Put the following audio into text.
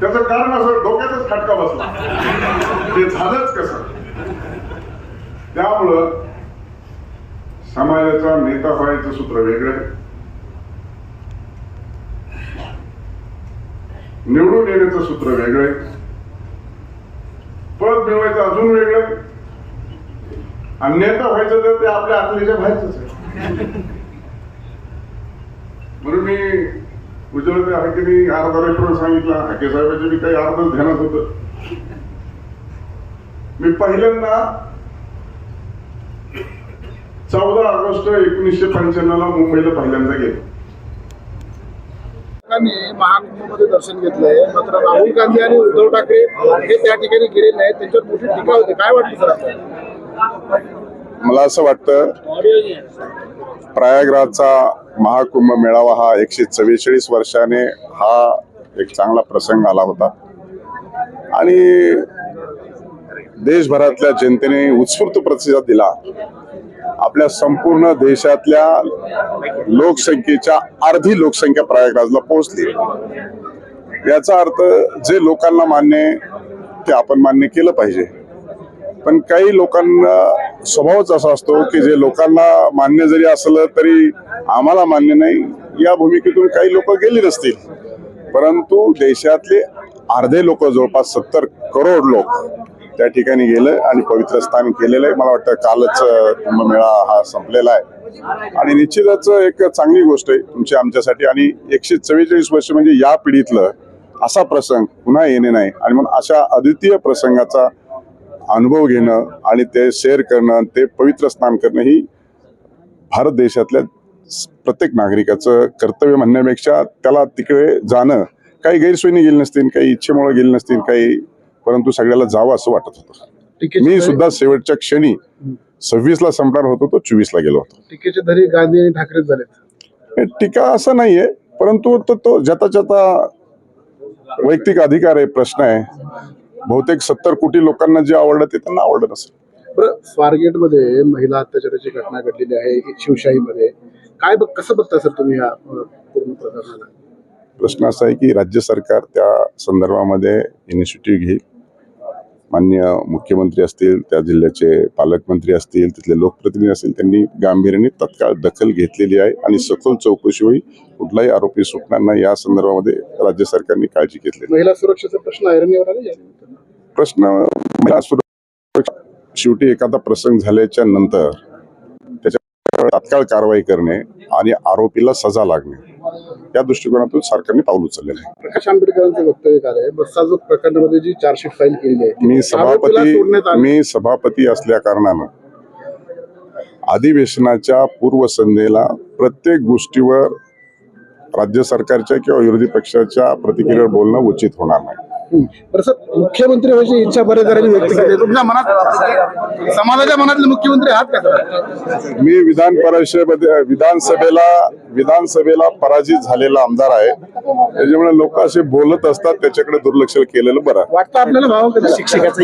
त्याचं कारण असं डोक्यातच खटका बसला. ते झालंच कसं? त्यामुळं समाजाचा नेता व्हायचं सूत्र वेगळं निवडून येण्याचं सूत्र वेगळं आहे. पद मिळवायचं अजून वेगळं आणि नेता व्हायचं तर ते आपल्या आतलीच्या व्हायचंच आहे. म्हणून मी उज्ज्वल हाकेनी अर्धा सांगितला हाके साहेबांच्या मी काही अर्धच ध्यानात होत. मी पहिल्यांदा चौदा ऑगस्ट एकोणीसशे पंच्याण्णव ला मुंबईला पहिल्यांदा गेलो. महाकुंभमध्ये दर्शन घेतलंय. मात्र राहुल गांधी आणि उद्धव ठाकरे हे त्या ठिकाणी गेले नाहीत. त्यांच्यावर मोठी टीका होते. काय वाटलं सर मला असं वाटतं प्रयागराजचा महाकुंभ मेळावा हा एकशे चव्वेचाळीस वर्षाने हा एक चांगला प्रसंग आला होता. आणि देशभरातल्या जनतेने उत्स्फूर्त प्रतिसाद दिला. आपल्या संपूर्ण देशातल्या लोकसंख्येच्या अर्धी लोकसंख्या प्रयागराजला पोहोचली. याचा अर्थ जे लोकांना मान्य ते आपण मान्य केलं पाहिजे. पण काही लोकांना स्वभावच असा असतो की जे लोकांना मान्य जरी असलं तरी आम्हाला मान्य नाही. या भूमिकेतून काही लोक गेली नसतील परंतु देशातले अर्धे लोक जवळपास सत्तर करोड लोक त्या ठिकाणी गेलं आणि पवित्र स्थान केलेलं आहे. मला वाटतं कालच कुंभमेळा हा संपलेला आहे. आणि निश्चितच एक चांगली गोष्ट आहे तुमची आमच्यासाठी. आणि एकशे चव्वेचाळीस वर्ष म्हणजे या पिढीतलं असा प्रसंग पुन्हा येणे नाही. आणि म्हणून अशा अद्वितीय प्रसंगाचा अनुभव घेणं आणि ते शेअर करणं ते पवित्र स्नान करणं ही भारत देशातल्या प्रत्येक नागरिकाचं कर्तव्य म्हणण्यापेक्षा त्याला तिकडे जाणं काही गैरसोयीने गेले नसतील काही इच्छेमुळे गेले नसतील काही परंतु सगळ्याला जावं असं वाटत होतं. मी सुद्धा शेवटच्या क्षणी सव्वीस ला संपणार होतो तो चोवीस ला गेलो होतो. टीकेचे धरी गांधी आणि ठाकरेच झालेत. हे टीका असं नाहीये परंतु तो तो ज्याचा ज्याचा वैयक्तिक अधिकार आहे प्रश्न आहे. बहुतेक सत्तर कोटी लोकांना जे आवडलं ते त्यांना आवडत नसेल. बरं स्वारगेटमध्ये महिला अत्याचाराची घटना घडलेली आहे शिवशाहीमध्ये. काय बघ कसं बघता सर तुम्ही या पूर्ण प्रकरणाला? प्रश्न असा आहे की राज्य सरकार त्या संदर्भामध्ये इनिशिएटिव्ह घेईल. मान्य मुख्यमंत्री असतील त्या जिल्ह्याचे पालकमंत्री असतील तिथले लोकप्रतिनिधी असतील त्यांनी गांभीर्याने तत्काळ दखल घेतलेली आहे आणि सखोल चौकशी होईल कुठलाही आरोपी सुटणार नाही या संदर्भामध्ये राज्य सरकारने काळजी घेतली महिला सुरक्षेचा प्रश्न ऐरणीवर आला या? निमित्तानं. प्रश्न शेवटी एखादा प्रसंग झाल्याच्यानंतर त्याच्यावर तात्काळ कारवाई करणे आणि आरोपीला सजा लागणे या दृष्टिकोनातून सरकारने पाऊल उचललेलं आहे प्रकाश आंबेडकरांचं वक्तव्य काय आहे बस्सा जो प्रकरणामध्ये जी चार्जशीट फाईल केलेली आहे मी सभापती. मी सभापती असल्या कारणानं अधिवेशनाच्या पूर्वसंध्येला प्रत्येक गोष्टीवर राज्य सरकारच्या किंवा विरोधी पक्षाच्या प्रतिक्रियेवर बोलणं उचित होणार नाही. बरं सर मुख्यमंत्री व्हायची इच्छा बरेच जणांनी व्यक्त केली. आहे. तुमच्या मनात समाजाच्या मनातले मुख्यमंत्री आहात का सर? मी विधान परिषदेमध्ये विधानसभेला विधानसभेला पराजित झालेला आमदार आहे. त्याच्यामुळे लोक असे बोलत असतात त्याच्याकडे दुर्लक्ष केलेलं बरं वाटतं आपल्याला भाव कधी शिक्षकाचा?